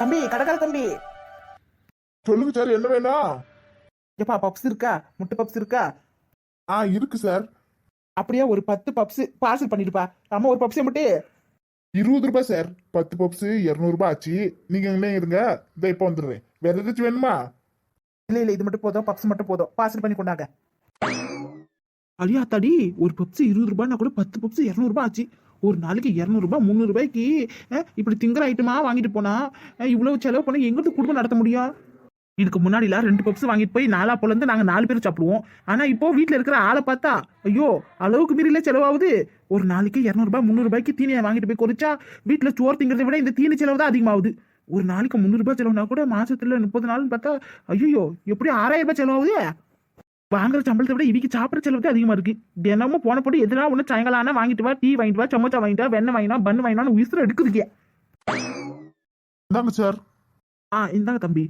தம்பி கடைக்கார தம்பி. சொல்லுங்க சார் என்ன வேணும் எப்பா பப்ஸ் இருக்கா? முட்டை பப்ஸ் இருக்கா? ஆ இருக்கு சார். அப்படியே ஒரு பத்து பப்ஸ் பார்சல் பண்ணிடுப்பா. அம்மா ஒரு பப்ஸை மட்டும் இருபது ரூபாய் சார். பத்து பப்ஸ் இரநூறுபா ஆச்சு. நீங்க என்ன இருங்க. இதை இப்போ வந்துடுறேன். வேற ஏதாச்சும் வேணுமா? இல்ல இல்ல இது மட்டும் போதும். பப்ஸ் மட்டும் போதும். பார்சல் பண்ணி கொண்டாங்க. அடியா தடி ஒரு பப்ஸ் இருபது ரூபாய்னா கூட பத்து பப்ஸ் இரநூறுபா ஆச்சு. ஒரு நாளைக்கு இரநூறுபா முந்நூறுபாய்க்கு இப்படி திங்கிற ஐட்டமாக வாங்கிட்டு போனா இவ்வளவு செலவு பண்ணி எங்கிட்ட குடும்பம் நடத்த முடியும்? இதுக்கு முன்னாடிலாம் ரெண்டு பப்ஸ் வாங்கிட்டு போய் நாலா போலேருந்து நாங்கள் நாலு பேர் சாப்பிடுவோம். ஆனால் இப்போ வீட்டில் இருக்கிற ஆளை பார்த்தா ஐயோ அளவுக்கு மீறில செலவாகுது. ஒரு நாளைக்கு இரநூறுபா முந்நூறுபாய்க்கு தீனியை வாங்கிட்டு போய் குறைச்சா வீட்டில் சோறு திங்கிறத விட இந்த தீனி செலவு தான் அதிகமாகுது. ஒரு நாளைக்கு முந்நூறுபா செலவுனா கூட மாதத்தில் முப்பது நாள்னு பார்த்தா ஐயோ எப்படி ஆறாயிரம் ரூபாய் செலவாகுது. வாங்குற சம்பளத்தை விட இவிக்கு சாப்பிட்ற செலவு தான் அதிகமா இருக்கு. தினமும் போன போட்டு எதுனா ஒண்ணு சாயங்காலம் ஆனா வாங்கிட்டு வா டீ வாங்கிட்டு வா சமோசா வாங்கிட்டு வா வெண்ணெய் வாங்கினா பண்ணு வாங்கினா உயிர் எடுக்குதுக்கே இந்தாங்க சார் ஆ இந்தாங்க தம்பி.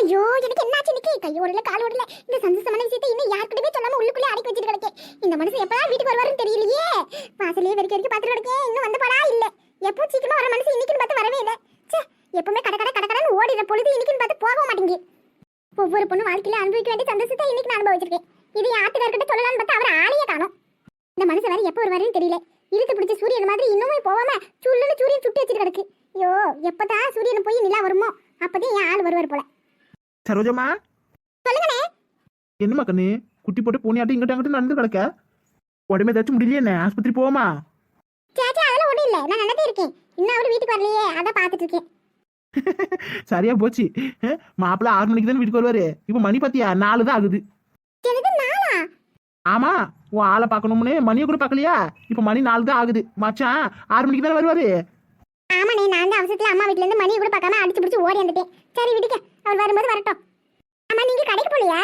ஐயோ எனக்கு என்னாச்சு இன்னைக்கு? கை ஓடல கால் ஓடல. இந்த சந்தோஷமான விஷயத்தை இன்னும் யாருக்கிட்டயுமே சொல்லாம உள்ளுக்குள்ளே அடக்கி வச்சிட்டு கிடக்கேன். இந்த மனுஷன் எப்படா வீட்டுக்கு வருவாருன்னு தெரியலையே. வாசலே வெறிக்க வெறிக்க பார்த்துட்டு கிடக்கேன். இன்னும் வந்து படா இல்ல. எப்போ சீக்கிரமா வர மனுஷன் இன்னைக்குன்னு பார்த்து வரவே இல்லை. எப்பவுமே கடை கடை கடை கடைன்னு ஓடிற பொழுது இன்னைக்குன்னு பார்த்து போக மாட்டேங்குது. ஒவ்வொரு பொண்ணு வாழ்க்கையில அனுபவிக்க வேண்டிய சந்தோஷத்தை இன்னைக்கு நான் அனுபவிச்சிருக்கேன். இது என் ஆத்துக்கார்கிட்ட சொல்லலாம்னு பார்த்தா அவர் ஆளையே காணோம். இந்த மனுஷன் வேற எப்போ வருவாருன்னு தெரியல. இழுத்து பிடிச்ச சூரியன் மாதிரி இன்னுமே போகாம சுள்ளுன்னு சூரியன் சுட்டி வச்சிட்டு கிடக்கு ஐயோ எப்பதான் சூரியன் போய் நிலா வருமோ அப்பதான் என் ஆள் வருவார் போல. சரோஜம்மா? சொல்லுங்கண்ணே என்னம்மா கண்ணு? குட்டி போட்டு பூனியாட்டம் இங்கிட்ட அங்கிட்ட நடந்து கிடக்க? உடம்பு ஏதாச்சும் முடியலையே என்ன? ஆஸ்பத்திரி போவோமா? சேச்சா அதெல்லாம் ஒண்ணும் இல்ல. நான் நல்லதே இருக்கேன். இன்னும் அவரு வீட்டுக்கு வரலையே. அதான் பாத்துட்டு இருக்கேன். சரியா போச்சு. மாப்பிள்ளை ஆறு மணிக்கு தான் வீட்டுக்கு வருவாரு. இப்போ மணி பாத்தியா? நாலு தான் ஆகுது. ஆமா உன் ஆளை பார்க்கணும்னு மணியை கூட பார்க்கலையா? இப்போ மணி நாலு தான் ஆகுது. மச்சான் ஆறு மணிக்கு தானே வருவாரு? ஆமாண்ணே நான் தான் அவசரத்துல அம்மா வீட்ல இருந்து மணியை கூட பார்க்காம அடிச்சு பிடிச்சு ஓடி வந்துட்டேன். சரி விடுக்க அவர் வரும்போது வரட்டும். ஆமா நீங்க கடைக்கு போலியா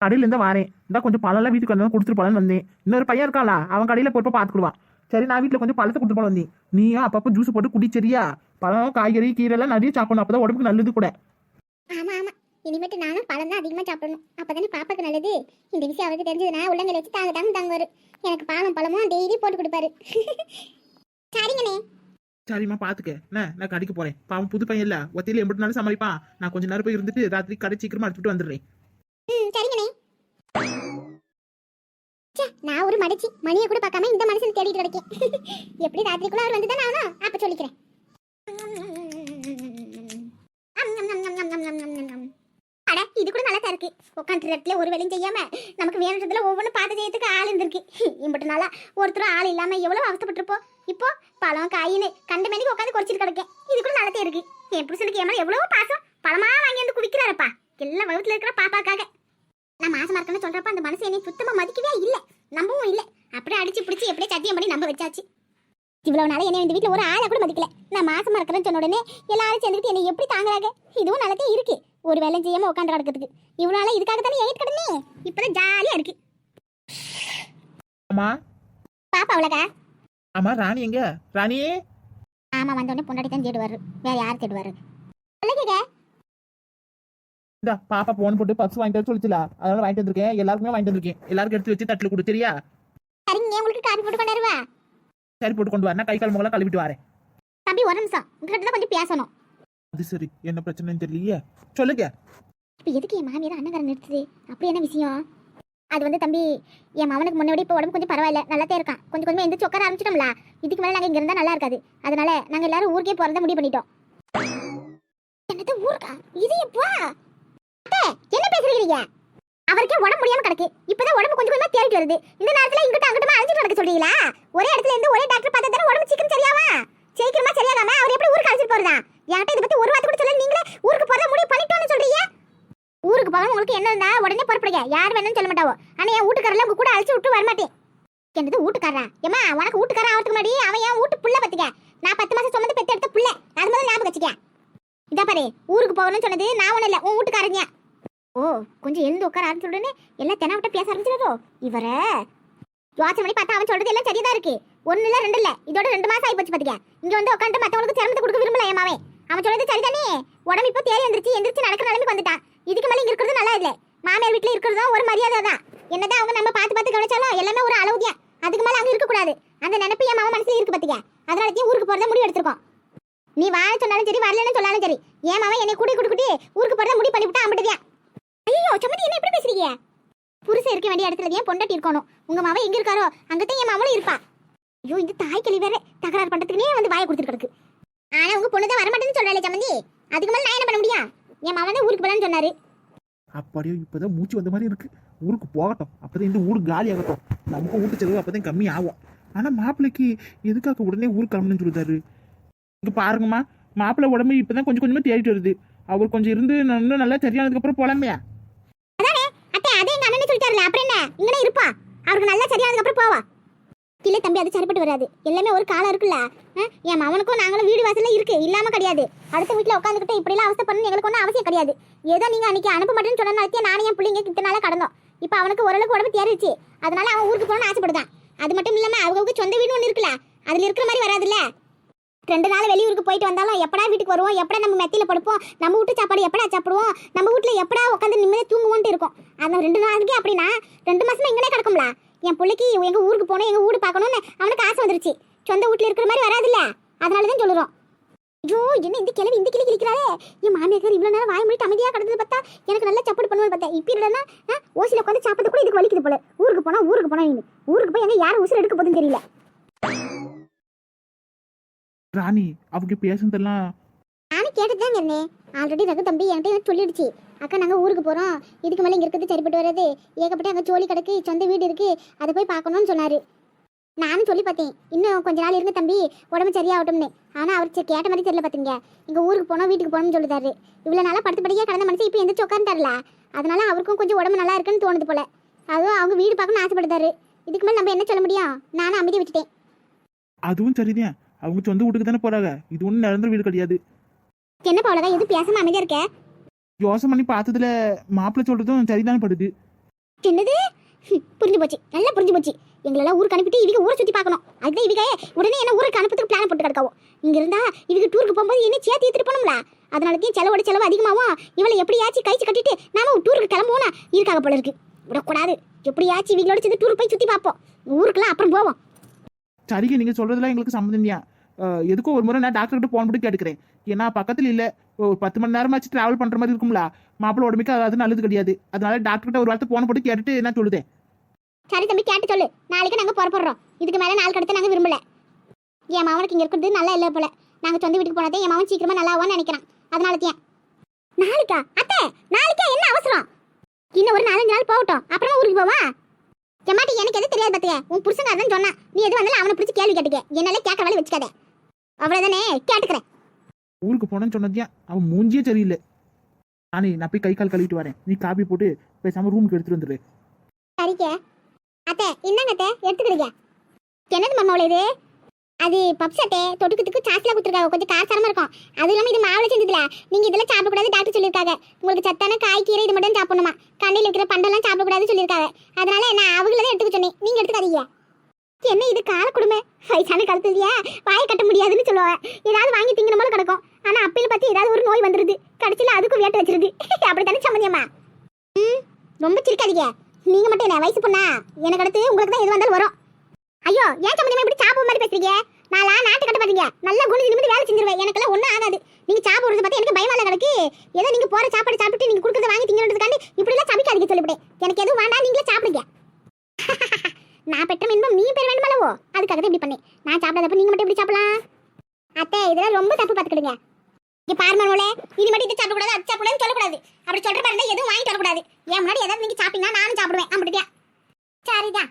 கடையில இருந்தா வரேன். இந்த கொஞ்சம் பழம்லாம் வீட்டுக்கு வந்தா கொடுத்துட்டு போலான்னு வந்தேன். இன்னொரு பையன் இருக்கான்ல அவன் கடையில போய் பார்த்துக்குடுவான். சரி நான் வீட்டில் கொஞ்சம் பழத்தை கொடுத்து போல வந்தேன் நீயும் அப்பப்போ ஜூஸ் போட்டு குடி சரியா? பழம் காய்கறி கீரை எல்லாம் நிறைய சாப்பிடணும் அப்பதான் உடம்புக்கு நல்லது கூட. ஆமா ஆமா. இனிமேட்டு நானும் பழம் தான் அதிகமா சாப்பிடணும். அப்பதானே பாப்பாக்கு நல்லது? இந்த விஷயம் அவருக்கு தெரிஞ்சதுன்னா உள்ளங்களை வச்சு தாங்க தாங்க தாங்குவாரு. எனக்கு பாலம் பழமும் டெய்லி போட்டு கொடுப்பாரு. சரிங்கண்ணே. சரிம்மா பாத்துக்க. நான் கடைக்கு போறேன். பாவம் புது பையன் இல்ல. ஒத்தையில எம்பிட்டு நாளும் சமாளிப்பான். நான் கொஞ்ச நேரம் போய் இருந்துட்டு ராத்திரி கடை சீக்கிரமா அடிச்சுட்டு வந்துடுறேன். சரிங்கண்ணே. நான் ஒரு மடிச்சி மணியை கூட பார்க்காம இந்த மனுஷன் தேடிட்டு கிடைக்கேன். எப்படி ராத்திரிக்குள்ள அவர் வந்து தான் ஆகணும் அப்ப சொல்லிக்கிறேன். அட இது கூட நல்லா தான் இருக்கு. உட்காந்து இடத்துல ஒரு வேலையும் செய்யாம நமக்கு வேணுன்றதுல ஒவ்வொன்றும் பார்த்து செய்யறதுக்கு ஆள் இருந்திருக்கு. இம்பட்டு நாளா ஒருத்தரும் ஆள் இல்லாம எவ்வளவு அவசப்பட்டிருப்போம் இப்போ பழம் காயின்னு கண்ட மேனிக்கு உட்காந்து குறைச்சிட்டு கிடக்கேன். இது கூட நல்லதே இருக்கு. என் புருஷனுக்கு ஏமா எவ்வளவு பாசம். பழமா வாங்கி வந்து குவிக்கிறாருப்பா. எல்லாம் வகுத்துல இருக்கிற பாப்பாக்காக. நான் மாசமா இருக்கேன்னு சொல்றப்ப அந்த மனசு என்னை சுத்தமா மதிக்கவே இல்லை. நம்பவும் இல்ல. அப்படியே அடிச்சு பிடிச்சி எப்படியே சத்தியம் பண்ணி நம்ப வச்சாச்சு. இவ்வளவு நாளா என்னை இந்த வீட்டுல ஒரு ஆளை கூட மதிக்கல. நான் மாசமா இருக்கிறேன்னு சொன்ன உடனே எல்லாரும் சேர்ந்துட்டு என்னை எப்படி தாங்குறாங்க? இதுவும் நல்லதே இருக்கு. ஒரு வேலை செய்யாம உட்காந்து கிடக்கிறதுக்கு இவ்வளவு நாளா இதுக்காக தானே ஏறிட்டு கிடனே இப்பதான் ஜாலியா இருக்கு. ஆமா பாப்பா அவ்வளோக்கா? ஆமா ராணி எங்க? ராணி? ஆமா வந்த உடனே பொண்டாடி தான் தேடுவாரு. வேற யார் தேடுவாரு? அழகேங்க இந்த பாப்பா போன் போட்டு பப்ஸ் வாங்கிட்டு சொல்லிச்சுல. அதனால வாங்கிட்டு வந்திருக்கேன். எல்லாருக்குமே வாங்கிட்டு வந்திருக்கேன். எல்லாருக்கும் எடுத்து வச்சு தட்டுல கொடு சரியா? சரிங்க உங்களுக்கு காப்பி போட்டு கொண்டாருவா சரி போட்டு கொண்டு வா நான் கை கால் முகலாம் கழுவிட்டு வரேன். தம்பி ஒரு நிமிஷம். உங்ககிட்ட தான் கொஞ்சம் பேசணும். அது சரி. என்ன பிரச்சனைன்னு தெரியலையே. சொல்லுங்க. இப்போ எதுக்கு என் மாமியார் அண்ணங்காரன் நிறுத்துது? அப்படி என்ன விஷயம்? அது வந்து தம்பி என் மவனுக்கு முன்னாடி இப்போ உடம்பு கொஞ்சம் பரவாயில்ல. நல்லாத்தே இருக்கான். கொஞ்சம் கொஞ்சம் எந்திரிச்சு உட்கார ஆரம்பிச்சிட்டோம்ல. இதுக்கு மேலே நாங்கள் இங்கே இருந்தால் நல்லா இருக்காது. அதனால நாங்கள் எல்லாரும் ஊருக்கே போகிறத முடிவு பண்ணிட்டோம். என்னது ஊருக்கா? இது எப்போ? என்ன பேசுறீங்க? அவருக்கே உடம்பு முடியாம கிடக்கு. இப்பதான் உடம்பு கொஞ்சம் கொஞ்சமா தேடிட்டு வருது. இந்த நேரத்துல இங்கிட்ட அங்கிட்டமா அழிஞ்சிட்டு நடக்க சொல்றீங்களா? ஒரே இடத்துல இருந்து ஒரே டாக்டர் பார்த்தா தானே உடம்பு சீக்கிரம் சரியாவா சீக்கிரமா சரியாகாம அவர் எப்படி ஊருக்கு அழைச்சிட்டு போறதா? என்கிட்ட இதை பத்தி ஒரு வார்த்தை கூட சொல்ல நீங்களே ஊருக்கு போறத முடிவு பண்ணிட்டோம்னு சொல்றீங்க. ஊருக்கு போகாம உங்களுக்கு என்ன இருந்தா உடனே பொறுப்படுங்க. யார் வேணும்னு சொல்ல மாட்டாவோ. ஆனா என் வீட்டுக்காரல உங்க கூட அழைச்சு விட்டு வரமாட்டேன். என்னது வீட்டுக்காரா ஏமா உனக்கு வீட்டுக்காரன் ஆகிறதுக்கு முன்னாடி அவன் என் வீட்டு புள்ள பத்துக்க? நான் பத்து மாசம் சுமந்து பெத்து எடுத்த புள்ள. அது முதல்ல ஞாபகம் வச்சுக்க. இதா பாரு ஊருக்கு போகணும்னு சொன்னது நான் ஒண்ணு இல்ல. உன் வீட்டுக்காரங்க ஓ கொஞ்சம் எழுந்து உட்கார ஆரம்பிச்ச உடனே எல்லாம் தெனாவிட்ட பேச ஆரம்பிச்சிடறோ இவர? யோசனை பண்ணி பார்த்தா அவன் சொல்றது எல்லாம் சரிதான் இருக்கு. ஒண்ணு இல்ல ரெண்டு இல்ல. இதோட ரெண்டு மாசம் ஆகி போச்சு பாத்துக்க இங்க வந்து உட்காந்து மத்தவங்களுக்கு சிரமத்தை கொடுக்க விரும்பல ஏமாவே அவன் சொல்றது சரிதானே? உடம்பு இப்போ தேடி எந்திரிச்சு எந்திரிச்சு நடக்கிற நிலைமைக்கு வந்துட்டான் இதுக்கு மேல இங்க இருக்கிறது நல்லா இல்ல. மாமியார் வீட்டுல இருக்கிறதும் ஒரு மரியாதை தான். என்னதான் அவங்க நம்ம பார்த்து பார்த்து கவனிச்சாலும் எல்லாமே ஒரு அளவுதியா அதுக்கு மேல அங்க இருக்க கூடாது அந்த நினைப்பு என் மாமா மனசுல இருக்கு பாத்தீங்க அதனாலதான் ஊருக்கு போறத முடிவு எடுத்திருக்கோம். நீ வாழ சொன்னாலும் சரி வரலன்னு சொன்னாலும் சரி ஏன் மாமா என்னை கூட்டி கூட்டி கூட்டி ஊருக்கு போறத முடிவு பண்ணிவிட்டா அம்பிட்டுதியா ஐயோ சம்மந்தி என்ன எப்படி பேசுறீங்க? புருஷன் இருக்க வேண்டிய இடத்துல ஏன் பொண்டாட்டி இருக்கணும். உங்க மாமா எங்க இருக்காரோ அங்கதான் என் மாமனும் இருப்பா. ஐயோ இந்த தாய் கிளி வேற தகராறு பண்றதுக்குனே வந்து வாயை கொடுத்துட்டு கிடக்கு. ஆனா உங்க பொண்ணு தான் வரமாட்டேன்னு சொல்றாளே சம்மந்தி. அதுக்கு மேல நான் என்ன பண்ண முடியும் என் மாவன் தான் ஊருக்கு போலான்னு சொன்னாரு. அப்படியே இப்பதான் மூச்சு வந்த மாதிரி இருக்கு. ஊருக்கு போகட்டும். அப்பதான் இந்த ஊர் காலி ஆகட்டும். நமக்கு ஊட்டு செலவு அப்பதான் கம்மி ஆகும். ஆனா மாப்பிள்ளைக்கு எதுக்காக உடனே ஊருக்கு கிளம்பணும்னு சொல்லுதாரு இங்க பாருங்கம்மா. மாப்பிள்ளை உடம்பு இப்பதான் கொஞ்சம் கொஞ்சமா தேடிட்டு வருது. அவர் கொஞ்சம் இருந்து இன்னும் நல்லா சரியானதுக்கு அப்புறம் போலாமையா. எங்க அப்புறம் என்ன? இங்கனே இருப்பா. அவருக்கு நல்லா சரியானதுக்கு அப்புறம் போவா. இல்ல தம்பி அது சரிப்பட்டு வராது. எல்லாமே ஒரு காலம் இருக்குல்ல? ஆ, என் மவனுக்கும் நாங்களும் வீடு வாசல்ல இருக்கு. இல்லாம கிடையாது. அடுத்த வீட்டுல உட்காந்துக்கிட்டு இப்படி எல்லாம் அவஸ்தை பண்ணணும் எங்களுக்கு ஒன்றும் அவசியம் கிடையாது. ஏதோ நீங்க அன்னைக்கு அனுப்ப மாட்டேன்னு சொன்னதாலே நானும் என் பிள்ளைங்க கிட்ட நாள கடந்தோம். இப்போ அவனுக்கு ஓரளவுக்கு உடம்பு தேறிச்சு அதனால அவன் ஊருக்கு போகணும்னு ஆசைப்படுதான். அது மட்டும் இல்லாம அவங்களுக்கு சொந்த வீடு ஒன்று இருக்குல்ல? அதுல இருக்கிற மாதிரி வராதுல்ல? ரெண்டு நாள் வெளியூருக்கு போயிட்டு வந்தாலும் எப்படா வீட்டுக்கு வருவோம்? எப்படா நம்ம மெத்தியில் படுப்போம்? நம்ம வீட்டு சாப்பாடு எப்படா சாப்பிடுவோம்? நம்ம வீட்ல எப்படா உட்காந்து நிம்மதியாக தூங்குவோன்ட்டு இருக்கும். அந்த ரெண்டு நாளைக்கு அப்படின்னா ரெண்டு மாசமா இங்கனே கிடக்கும்ல. என் பிள்ளைக்கு எங்கள் ஊருக்கு போகணும் எங்கள் வீடு பார்க்கணும்னு அவனுக்கு ஆசை வந்துருச்சு. சொந்த வீட்ல இருக்கிற மாதிரி வராதுல்ல. அதனால தான் சொல்லுறோம். ஐயோ என்ன இந்த கிளவி இந்த கிளி கிளிக்கிறாளே என் மாமியார் இவ்வளோ நேரம் வாய் மூடிட்டு அமைதியாக கிடந்தது பார்த்தா எனக்கு நல்லா சாப்பாடு பண்ணுவேன் பார்த்தேன். இப்போ இல்லைன்னா ஓசியில் உட்காந்து சாப்பிட்டு கூட இதுக்கு வலிக்குது போல. ஊருக்கு போனால் ஊருக்கு போனால் ஊருக்கு போய் எங்கே யாரும் உசுறு எடுக்க போதுன்னு தெரியல. ராணி அவங்க பேசுனதெல்லாம் நானும் கேட்டுட்டு தான் இருந்தேன். ஆல்ரெடி ரகு தம்பி என்கிட்ட சொல்லிடுச்சு. அக்கா நாங்கள் ஊருக்கு போகிறோம் இதுக்கு மேலே இங்கே இருக்கிறது சரிப்பட்டு வராது. ஏகப்பட்ட அங்கே ஜோலி கிடக்கு சொந்த வீடு இருக்கு. அதை போய் பார்க்கணும்னு சொன்னார். நானும் சொல்லி பார்த்தேன். இன்னும் கொஞ்ச நாள் இருங்க தம்பி. உடம்பு சரியாகட்டும்னு. ஆனால் அவர் கேட்ட மாதிரி தெரியல பார்த்தீங்க இங்கே ஊருக்கு போனோம் வீட்டுக்கு போகணும்னு சொல்லுதாரு இவ்வளோ நாளாக படுத்து படிக்க கடந்த மனுஷன் இப்போ எந்திரிச்சு உட்காந்துட்டார்ல அதனால அவருக்கும் கொஞ்சம் உடம்பு நல்லா இருக்குன்னு தோணுது போல. அதுவும் அவங்க வீடு பார்க்கணும்னு ஆசைப்படுதாரு இதுக்கு மேலே நம்ம என்ன சொல்ல முடியும்? நானும் அமைதி விட்டுட்டேன். அதுவும் சரிதான். அவங்க சொந்த வீட்டுக்கு தானே போறாங்க. இது ஒன்றும் நிரந்தர வீடு கிடையாது. என்ன அவ்வளோதான் எதுவும் பேசாம அமைதியாக இருக்க? யோசனை பண்ணி பார்த்ததுல மாப்பிள்ளை சொல்றதும் சரிதானே படுது. என்னது? ஹம், புரிஞ்சு போச்சு. நல்லா புரிஞ்சு போச்சு. எங்களெல்லாம் ஊருக்கு அனுப்பிட்டு இவங்க ஊரை சுற்றி பார்க்கணும். அதுதான் இவங்க உடனே என்ன ஊருக்கு அனுப்புறதுக்கு பிளான் போட்டு கிடக்காவோ. இங்க இருந்தா இவங்க டூருக்கு போகும்போது என்ன சேர்த்து ஏற்றிட்டு போனோம்ல அதனாலத்தையும் செலவோட செலவு அதிகமாகும் இவளை எப்படியாச்சும் கழிச்சு கட்டிட்டு நாம டூருக்கு கிளம்புவோம் இருக்காக போல இருக்கு. விடக்கூடாது. எப்படியாச்சும் இவங்களோட சேர்ந்து டூர் போய் சுற்றி பார்ப்போம். ஊருக்குலாம் அப்புறம் போவோம். சரிங்க நீங்க சொல்றதுலாம் எங்களுக்கு சம்மந்தம் இல்லையா? எதுக்கோ ஒரு முறை நான் டாக்டர் போன் பண்ணி கேட்டுக்கிறேன். ஏன்னா பக்கத்தில் இல்லை. ஒரு பத்து மணி நேரமாச்சு டிராவல் பண்ற மாதிரி இருக்கும்ல. மாப்பிள்ள உடம்புக்கு அது- நல்லது கிடையாது. அதனால டாக்டர்கிட்ட ஒரு வார்த்தை போன் போட்டு கேட்டுட்டு நான் சொல்லுதேன். சரி தம்பி கேட்டு சொல்லு. நாளைக்கு நாங்கள் புறப்படுறோம். இதுக்கு மேலே நாள் கடத்த நாங்கள் விரும்பல. என் மாவனுக்கு இங்கே இருக்கிறது நல்லா இல்லை போல. நாங்கள் சொந்த வீட்டுக்கு போனதே என் மாவன் சீக்கிரமா நல்லா நினைக்கிறான். நினைக்கிறேன் அதனால தான். நாளைக்கா? அத்தை நாளைக்கா என்ன அவசரம்? இன்னும் ஒரு நாலஞ்சு நாள் போகட்டும். அப்புறமா ஊருக்கு போவா? எம்மாட்டி எனக்கு எது தெரியாது பார்த்துக்க உன் புருஷங்க தான் சொன்னான். நீ எது வந்தாலும் அவனை பிடிச்சி கேள்வி கேட்டுக்க. என்னால கேட்க வேலை வச்சுக்காத. அவ்வளோதானே கேட்டுக்கிறேன். ஊருக்கு போனேன்னு சொன்னதியா? அவன் மூஞ்சியே சரியில்லை. நானே நான் போய் கை கால் கழுவிட்டு வரேன். நீ காப்பி போட்டு பேசாம ரூமுக்கு எடுத்துட்டு வந்துரு. சரிக்க. அத்தை என்னங்க அத்தை எடுத்துக்கிறீங்க என்னது மாமாவில் இது? அது பப்ஸ் அட்டை தொட்டுக்கிறதுக்கு சாஸ்லாம் கொடுத்துருக்காங்க. கொஞ்சம் காரசாரமா இருக்கும். அது இல்லாமல் இது மாவுல செஞ்சதுல. நீங்க இதெல்லாம் சாப்பிடக்கூடாது டாக்டர் சொல்லியிருக்காங்க. உங்களுக்கு சத்தான காய் கீரை இது மட்டும் சாப்பிடணுமா? கண்ணில் இருக்கிற பண்டெல்லாம் சாப்பிடக்கூடாதுன்னு சொல்லியிருக்காங்க. அதனால நான் அவங்கள தான் எடுத்துக்க சொன்னேன். நீங்க எடுத்துக்காதீங்க. என்ன இது? கால கொடுமை வயசான காலத்துல இல்லையா வாயை கட்ட முடியாதுன்னு சொல்லுவேன் ஏதாவது வாங்கி திங்கிற மாதிரி கிடக்கும். ஆனா அப்பையில பார்த்து ஏதாவது ஒரு நோய் வந்துருது. கடைசியில் அதுக்கும் வேட்டு வச்சிருது. அப்படித்தானே சம்மந்தியம்மா ம் ரொம்ப சிரிக்காதீங்க. நீங்க மட்டும் என்ன வயசு பொண்ணா? எனக்கு அடுத்து உங்களுக்கு தான் எது வந்தாலும் வரும். ஐயோ ஏன் சம்மந்தமா இப்படி சாப்பு மாதிரி பேசுறீங்க? நாளா நாட்டு கட்ட பாத்தீங்க. நல்லா குனிஞ்சு நிமிந்து வேலை செஞ்சிருவேன். எனக்கெல்லாம் ஒன்றும் ஆகாது. நீங்க சாப்பிடுறது பார்த்து எனக்கு பயமா கிடக்கு ஏதோ நீங்க போற சாப்பாடு சாப்பிட்டு நீங்க கொடுக்குறது வாங்கி திங்கிறதுக்காண்டி இப்படி எல்லாம் சபிக்காதீங்க சொல்லிவிட்டேன். எனக்கு எதுவும் வேண்டாம் நீங்களே சாப்பிடுங்க. நான் பெற்ற இன்பம் நீ பெற அதுக்காக தான் இப்படி பண்ணேன். நான் சாப்பிடாதப்ப நீங்க மட்டும் இப்படி சாப்பிடலாம். அத்தை இதெல்லாம் ரொம்ப தப்பு பார்த்துக்கிடுங்க. இங்கே பார்மனோல இது மட்டும் இதை சாப்பிடக்கூடாது அது சாப்பிடக்கூடாதுன்னு சொல்லக்கூடாது. அப்படி சொல்ற பாருங்க எதுவும் வாங்கி வரக்கூடாது என் முன்னாடி ஏதாவது நீங்க சாப்பிட்டீங்கன்னா நானும் சாப்பிடுவேன். அப்படிட்டியா சரிதான்.